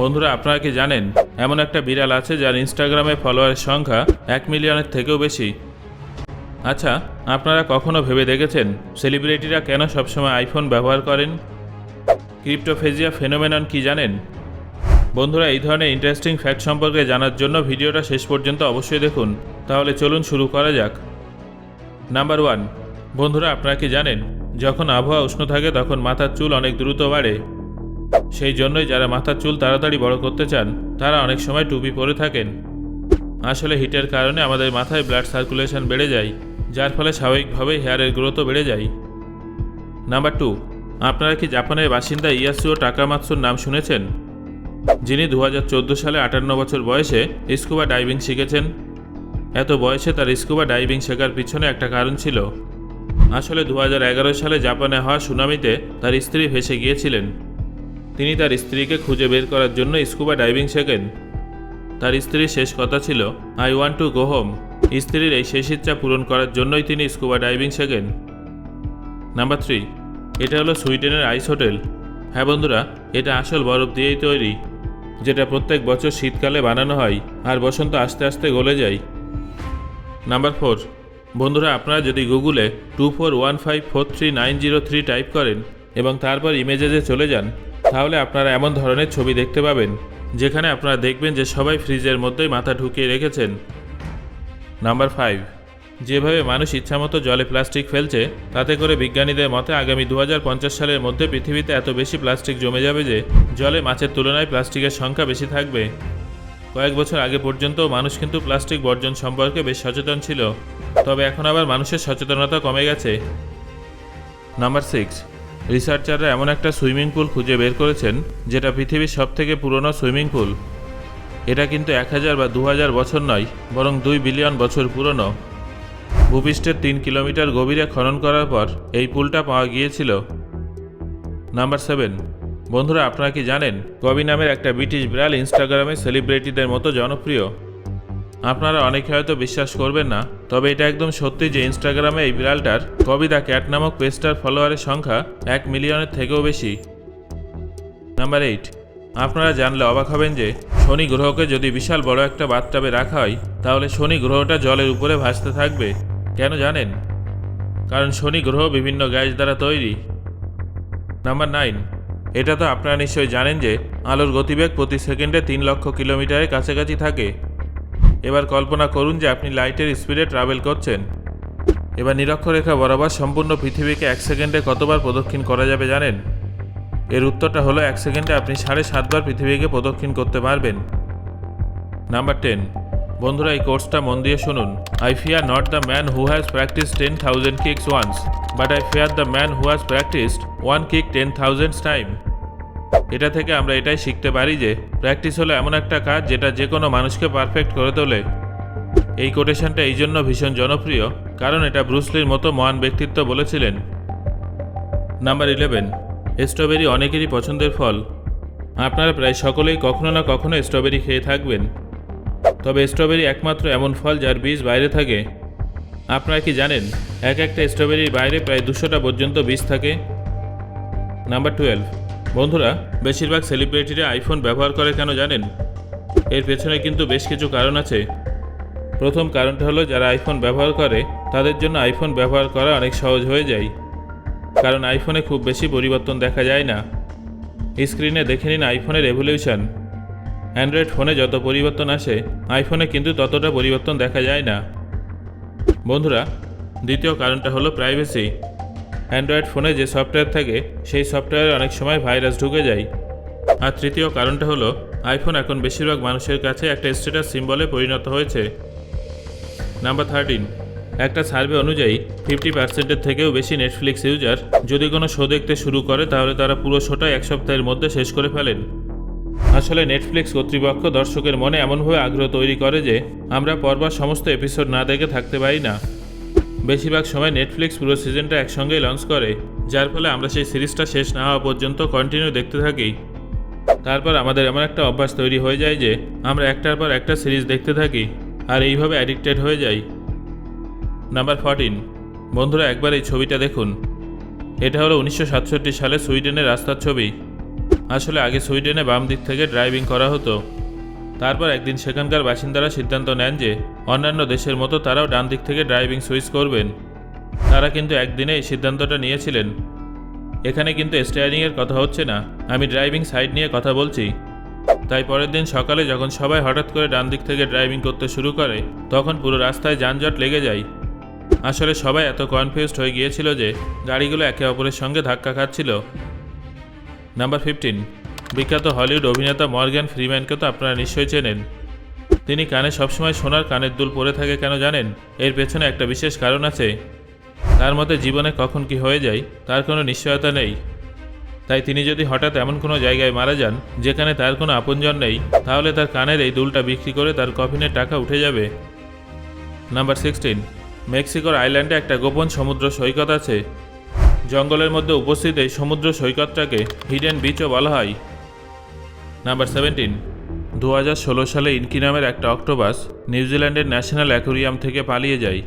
বন্ধুরা, আপনারা কি জানেন, এমন একটা বিড়াল আছে যার ইনস্টাগ্রামে ফলোয়ারের সংখ্যা এক মিলিয়নের থেকেও বেশি? আচ্ছা আপনারা কখনো ভেবে দেখেছেন সেলিব্রিটিরা কেন সবসময় আইফোন ব্যবহার করেন? ক্রিপ্টোফেজিয়া ফেনোমেনন কি জানেন? বন্ধুরা, এই ধরনের ইন্টারেস্টিং ফ্যাক্ট সম্পর্কে জানার জন্য ভিডিওটা শেষ পর্যন্ত অবশ্যই দেখুন। তাহলে চলুন শুরু করা যাক। নাম্বার ওয়ান বন্ধুরা, আপনারা কি জানেন, যখন আবহাওয়া উষ্ণ থাকে তখন মাথার চুল অনেক দ্রুত বাড়ে। সেই জন্যই যারা মাথার চুল তাড়াতাড়ি বড় করতে চান, তারা অনেক সময় টুপি পরে থাকেন। আসলে হিটের কারণে আমাদের মাথায় ব্লাড সার্কুলেশন বেড়ে যায়, যার ফলে স্বাভাবিকভাবেই হেয়ারের গ্রোথও বেড়ে যায়। নাম্বার টু, আপনারা কি জাপানের বাসিন্দা ইয়াসুও টাকামাৎসুর নাম শুনেছেন? যিনি দু হাজার চোদ্দ সালে আটান্ন বছর বয়সে স্কুবা ডাইভিং শিখেছেন। এত বয়সে তার স্কুবা ডাইভিং শেখার পিছনে একটা কারণ ছিল। আসলে দু হাজার এগারো সালে জাপানে হওয়া সুনামিতে তার স্ত্রী ভেসে গিয়েছিলেন। তিনি তার স্ত্রীকে খুঁজে বের করার জন্য স্কুবা ডাইভিং শেখেন। তার স্ত্রীর শেষ কথা ছিল, I want to go home. স্ত্রীর এই শেষ ইচ্ছা পূরণ করার জন্যই তিনি স্কুবা ডাইভিং শেখেন। নাম্বার থ্রি, এটা হলো সুইডেনের আইস হোটেল। হ্যাঁ বন্ধুরা, এটা আসল বরফ দিয়েই তৈরি, যেটা প্রত্যেক বছর শীতকালে বানানো হয় আর বসন্ত আস্তে আস্তে গলে যায়। নাম্বার ফোর, বন্ধুরা, আপনারা যদি গুগলে two four one five four three nine zero three type করেন এবং তারপর ইমেজেজে চলে যান তাহলে আপনারা এমন ধরনের ছবি দেখতে পাবেন, যেখানে আপনারা দেখবেন যে সবাই ফ্রিজের মধ্যেই মাথা ঢুকিয়ে রেখেছেন। নাম্বার ফাইভ, যেভাবে মানুষ ইচ্ছামতো জলে প্লাস্টিক ফেলছে, তাতে করে বিজ্ঞানীদের মতে আগামী দু হাজার পঞ্চাশ সালের মধ্যে পৃথিবীতে এত বেশি প্লাস্টিক জমে যাবে যে জলে মাছের তুলনায় প্লাস্টিকের সংখ্যা বেশি থাকবে। কয়েক বছর আগে পর্যন্ত মানুষ কিন্তু প্লাস্টিক বর্জন সম্পর্কে বেশ সচেতন ছিল, তবে এখন আবার মানুষের সচেতনতা কমে গেছে। নাম্বার সিক্স রিসার্চাররা এমন একটা সুইমিং পুল খুঁজে বের করেছেন, যেটা পৃথিবীর সবথেকে পুরনো সুইমিং পুল। এটা কিন্তু এক হাজার বা দু হাজার বছর নয়, বরং দুই বিলিয়ন বছর পুরনো। ভূপৃষ্ঠের তিন কিলোমিটার গভীরে খনন করার পর এই পুলটা পাওয়া গিয়েছিল। Number seven. বন্ধুরা, আপনারা কি জানেন, কবি নামের একটা ব্রিটিশ বিড়াল ইনস্টাগ্রামে সেলিব্রিটিদের মতো জনপ্রিয়? আপনারা অনেকে হয়তো বিশ্বাস করবেন না, তবে এটা একদম সত্যি যে ইনস্টাগ্রামে এই বিড়ালটার কবি দ্য ক্যাট নামক পেজটার ফলোয়ারের সংখ্যা এক মিলিয়নের থেকেও বেশি। নাম্বার এইট আপনারা জানলে অবাক হবেন যে শনি গ্রহকে যদি বিশাল বড় একটা বাথটাবে রাখা হয়, তাহলে শনি গ্রহটা জলের উপরে ভাসতে থাকবে। কেন জানেন? কারণ শনি গ্রহ বিভিন্ন গ্যাস দ্বারা তৈরি। নাম্বার নাইন এটা তো আপনারা নিশ্চয়ই জানেন যে আলোর গতিবেগ প্রতি সেকেন্ডে তিন লক্ষ কিলোমিটারের কাছাকাছি থাকে। এবার কল্পনা করুন যে আপনি লাইটের স্পিডে ট্রাভেল করছেন। এবার নিরক্ষরেখা বরাবর সম্পূর্ণ পৃথিবীকে এক সেকেন্ডে কতবার প্রদক্ষিণ করা যাবে জানেন? এর উত্তরটা হলো এক সেকেন্ডে আপনি সাড়ে সাতবার পৃথিবীকে প্রদক্ষিণ করতে পারবেন। Number ten. বন্ধুরা, এই কোর্সটা মন দিয়ে শুনুন। I fear not the man who has practice ten thousand kicks once but I fear the man who has practiced one kick ten thousands time এটা থেকে আমরা এটাই শিখতে পারি যে প্র্যাকটিস হলো এমন একটা কাজ যেটা যে কোনো মানুষকে পারফেক্ট করে তোলে। এই কোটেশনটা এই জন্য ভীষণ জনপ্রিয়, কারণ এটা ব্রুসলির মতো মহান ব্যক্তিত্ব বলেছিলেন। নাম্বার ইলেভেন, স্ট্রবেরি অনেকেরই পছন্দের ফল। আপনারা প্রায় সকলেই কখনো না কখনো স্ট্রবেরি খেয়ে থাকবেন। তবে স্ট্রবেরি একমাত্র এমন ফল যার বীজ বাইরে থাকে। আপনারা কি জানেন, এক একটা স্ট্রবেরির বাইরে প্রায় দুশোটা পর্যন্ত বীজ থাকে? নাম্বার টুয়েলভ বন্ধুরা, বেশিরভাগ সেলিব্রিটিরা আইফোন ব্যবহার করে কেন জানেন? এর পেছনে কিন্তু বেশ কিছু কারণ আছে। প্রথম কারণটা হলো, যারা আইফোন ব্যবহার করে, তাদের জন্য আইফোন ব্যবহার করা অনেক সহজ হয়ে যায়। কারণ আইফোনে খুব বেশি পরিবর্তন দেখা যায় না। স্ক্রিনে দেখে নিন আইফোনের রেভলিউশন অ্যান্ড্রয়েড ফোনে যত পরিবর্তন আসে আইফোনে কিন্তু ততটা পরিবর্তন দেখা যায় না। বন্ধুরা, দ্বিতীয় কারণটা হলো প্রাইভেসি অ্যান্ড্রয়েড ফোনে যে সফটওয়্যার থাকে, সেই সফটওয়্যারে অনেক সময় ভাইরাস ঢুকে যায়। আর তৃতীয় কারণটা হলো আইফোন এখন বেশিরভাগ মানুষের কাছে একটা স্ট্যাটাস সিম্বলে পরিণত হয়েছে। নাম্বার থার্টিন একটা সার্ভে অনুযায়ী ফিফটি পার্সেন্টের থেকেও বেশি নেটফ্লিক্স ইউজার যদি কোনো শো দেখতে শুরু করে, তাহলে তারা পুরো শোটা এক সপ্তাহের মধ্যে শেষ করে ফেলেন। আসলে নেটফ্লিক্স কর্তৃপক্ষ দর্শকের মনে এমনভাবে আগ্রহ তৈরি করে যে, আমরা পরবার সমস্ত এপিসোড না দেখে থাকতে পারি না। বেশিরভাগ সময় নেটফ্লিক্স পুরো সিজনটা একসঙ্গেই লঞ্চ করে, যার ফলে আমরা সেই সিরিজটা শেষ না হওয়া পর্যন্ত কন্টিনিউ দেখতে থাকি। তারপর আমাদের এমন একটা অভ্যাস তৈরি হয়ে যায় যে, আমরা একটার পর একটা সিরিজ দেখতে থাকি, আর এইভাবে অ্যাডিক্টেড হয়ে যাই। নাম্বার ফরটিন বন্ধুরা, একবার এই ছবিটা দেখুন। এটা হলো উনিশশো সাতষট্টি সালে সুইডেনের রাস্তার ছবি। আসলে আগে সুইডেনে বাম দিক থেকে ড্রাইভিং করা হতো। তারপর একদিন সেখানকার বাসিন্দারা সিদ্ধান্ত নেন যে অন্যান্য দেশের মতো তারাও ডান দিক থেকে ড্রাইভিং সুইচ করবেন। তারা কিন্তু একদিনে এই সিদ্ধান্তটা নিয়েছিলেন। এখানে কিন্তু স্টিয়ারিংয়ের কথা হচ্ছে না, আমি ড্রাইভিং সাইড নিয়ে কথা বলছি। তাই পরের দিন সকালে যখন সবাই হঠাৎ করে ডান দিক থেকে ড্রাইভিং করতে শুরু করে, তখন পুরো রাস্তায় যানজট লেগে যায়। আসলে সবাই এত কনফিউজড হয়ে গিয়েছিল যে গাড়িগুলো একে অপরের সঙ্গে ধাক্কা খাচ্ছিল। নাম্বার ফিফটিন বিখ্যাত হলিউড অভিনেতা মর্গ্যান ফ্রিম্যানকে তো আপনারা নিশ্চয়ই চেনেন। তিনি কানে সবসময় সোনার কানের দুল পরে থাকে কেন জানেন? এর পেছনে একটা বিশেষ কারণ আছে। তার মতে জীবনে কখন কি হয়ে যায়, তার কোনো নিশ্চয়তা নেই। তাই তিনি যদি হঠাৎ এমন কোনো জায়গায় মারা যান, যেখানে তার কোনো আপনজন নেই, তাহলে তার কানের এই দুলটা বিক্রি করে তার কফিনের টাকা উঠে যাবে। নাম্বার সিক্সটিন, মেক্সিকোর আইল্যান্ডে একটা গোপন সমুদ্র সৈকত আছে। জঙ্গলের মধ্যে উপস্থিত এই সমুদ্র সৈকতটাকে হিডেন বিচও বলা হয়। নাম্বার সেভেন্টিন দু হাজার ষোলো সালে ইনকি নামের একটা অক্টোপাস নিউজিল্যান্ডের ন্যাশনাল অ্যাকোরিয়াম থেকে পালিয়ে যায়।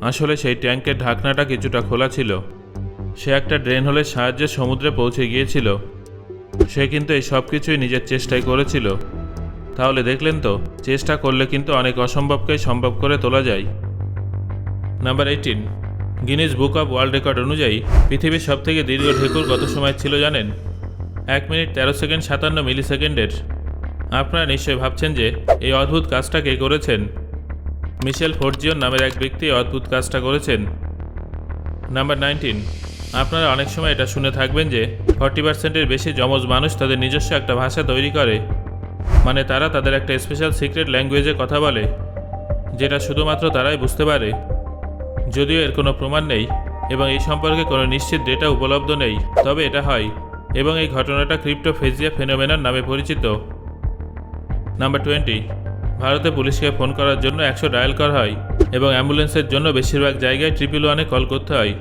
আসলে সেই ট্যাঙ্কের ঢাকনাটা কিছুটা খোলা ছিল। সে একটা ড্রেন হোলের সাহায্যে সমুদ্রে পৌঁছে গিয়েছিল। সে কিন্তু এই সব কিছুই নিজের চেষ্টায় করেছিল। তাহলে দেখলেন তো, চেষ্টা করলে কিন্তু অনেক অসম্ভবকেই সম্ভব করে তোলা যায়। Number eighteen Guinness book of world record অনুযায়ী পৃথিবীর সবথেকে দীর্ঘ ঢেকুর কত সময় ছিল জানেন? এক মিনিট তেরো সেকেন্ড সাতান্ন মিলি সেকেন্ডের আপনারা নিশ্চয়ই ভাবছেন যে এই অদ্ভুত কাজটা কে করেছেন? মিশেল ফোর্জিয়ন নামের এক ব্যক্তি অদ্ভুত কাজটা করেছেন। Number nineteen. আপনারা অনেক সময় এটা শুনে থাকবেন যে ফর্টি পার্সেন্টের বেশি যমজ মানুষ তাদের নিজস্ব একটা ভাষা তৈরি করে। মানে তারা তাদের একটা স্পেশাল সিক্রেট ল্যাঙ্গুয়েজে কথা বলে, যেটা শুধুমাত্র তারাই বুঝতে পারে। যদিও এর কোনো প্রমাণ নেই এবং এই সম্পর্কে কোনো নিশ্চিত ডেটা উপলব্ধ নেই, তবে এটা হয়। এবং এই ঘটনাটা ক্রিপ্টোফেজিয়া ফেনোমেনার নামে পরিচিত। নাম্বার টোয়েন্টি, ভারতে পুলিশকে ফোন করার জন্য একশো ডায়াল করা হয় এবং অ্যাম্বুলেন্সের জন্য বেশিরভাগ জায়গায় ট্রিপল ওয়ানে কল করতে হয়।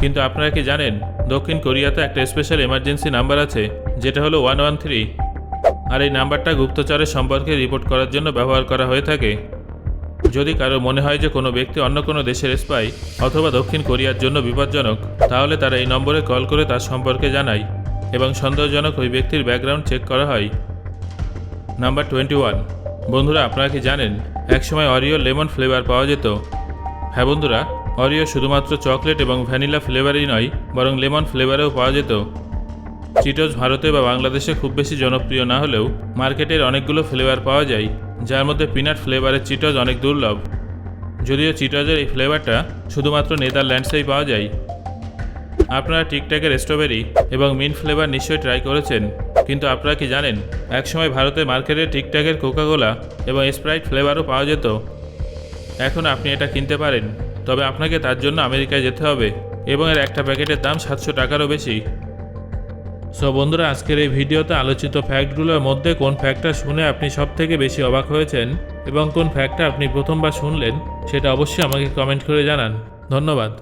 কিন্তু আপনারা কি জানেন, দক্ষিণ কোরিয়াতে একটা স্পেশাল এমার্জেন্সি নাম্বার আছে, যেটা হলো ওয়ান ওয়ান থ্রি। আর এই নাম্বারটা গুপ্তচরের সম্পর্কে রিপোর্ট করার জন্য ব্যবহার করা হয়ে থাকে। যদি কারও মনে হয় যে কোনো ব্যক্তি অন্য কোনো দেশের স্পাই অথবা দক্ষিণ কোরিয়ার জন্য বিপজ্জনক, তাহলে তারা এই নম্বরে কল করে তার সম্পর্কে জানায় এবং সন্দেহজনক ওই ব্যক্তির ব্যাকগ্রাউন্ড চেক করা হয়। নাম্বার টোয়েন্টি ওয়ান বন্ধুরা, আপনারা কি জানেন, একসময় অরিও লেমন ফ্লেভার পাওয়া যেত। হ্যাঁ বন্ধুরা অরিও শুধুমাত্র চকলেট এবং ভ্যানিলা ফ্লেভারই নয়, বরং লেমন ফ্লেভারেও পাওয়া যেত। চিটোজ ভারতে বা বাংলাদেশে খুব বেশি জনপ্রিয় না হলেও মার্কেটের অনেকগুলো ফ্লেভার পাওয়া যায়, যার মধ্যে পিনাট ফ্লেভারের চিটোজ অনেক দুর্লভ। যদিও চিটোজের এই ফ্লেভারটা শুধুমাত্র নেদারল্যান্ডসেই পাওয়া যায়। আপনারা টিকট্যাকের স্ট্রবেরি এবং মিন্ট ফ্লেভার নিশ্চয়ই ট্রাই করেছেন, কিন্তু আপনারা কি জানেন, একসময় ভারতের মার্কেটে টিকট্যাকের কোকাকোলা এবং স্প্রাইট ফ্লেভারও পাওয়া যেত। এখন আপনি এটা কিনতে পারেন, তবে আপনাকে তার জন্য আমেরিকায় যেতে হবে এবং এর একটা প্যাকেটের দাম সাতশো টাকারও বেশি। সো বন্ধুরা, আজকের এই ভিডিওতে আলোচিত ফ্যাক্টগুলোর মধ্যে কোন ফ্যাক্টটা শুনে আপনি সব থেকে বেশি অবাক হয়েছেন এবং কোন ফ্যাক্টটা আপনি প্রথমবার শুনলেন, সেটা অবশ্যই আমাকে কমেন্ট করে জানান। ধন্যবাদ।